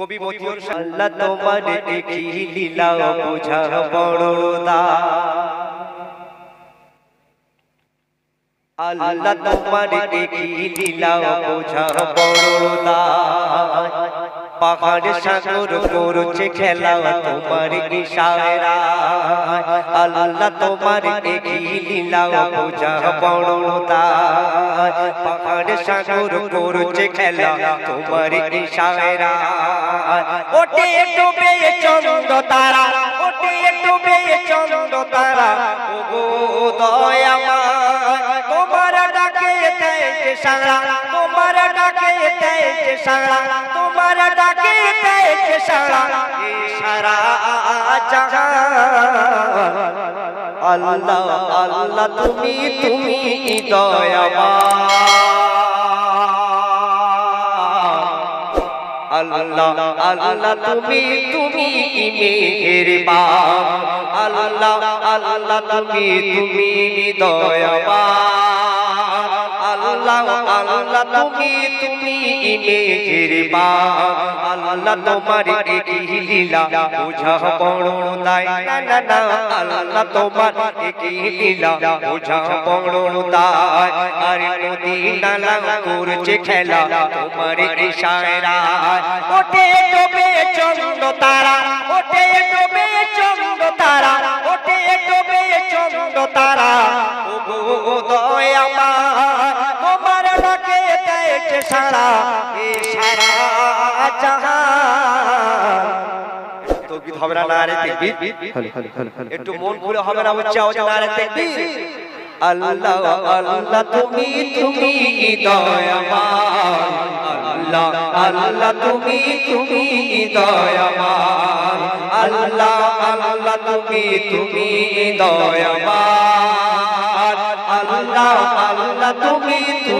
কবি মতিউর আল্লাহ তোমার দেখি লীলা বুঝা বড়দা। আল্লাহ তোমার দেখি লীলা বুঝা বড়দা। পাহাড় সাগর করছে খেলা তোমার ইশারা। আল্লাহ তোমার লীলা বুঝা বড়দা পাহাড় সাগর করছে খেলা তোমার ইশারা। ওটে ডুবে চন্দ্র তারা ওটে ডুবে চন্দ্র তারা। ওগো দয়াময়, তোমার ডাকে যে সারা, তোমার ডাকে যে সারা। তোমার ডাকে যে সারা সারা জাহান। আল্লাহ আল্লাহ, তুমি তুমি দয়াময় আল্লাহ, তুমি তুমি মেহেরবান। আল্লাহ আল্লাহ, তুমি তুমি দয়াবান। আল্লাহ আল্লাহ তুমি তুমি মেহেরবান আল্লাহ তোমার একই লীলা বুঝা বড় দায় না না আল্লাহ তোমার একই লীলা বুঝা বড় দায় আর নদী নালা করছে খেলা তোমার ইশারা। ওঠে ডোবে চন্দ্র তারা, ওঠে ডোবে চন্দ্র তারা, ওঠে ডোবে চন্দ্র তারা। ও গো সারা এ সারা জাহান। তো হবে না নারে তাকবীর? একটু মন খুলে হবে না উচ্চ আওয়াজে নারে তাকবীর? আল্লাহ আল্লাহ তুমি তুমি দয়াবান। আল্লাহ আল্লাহ তুমি তুমি দয়াবান। আল্লাহ আল্লাহ তুমি তুমি দয়াবান। আল্লাহ আল্লাহ তুমি তুমি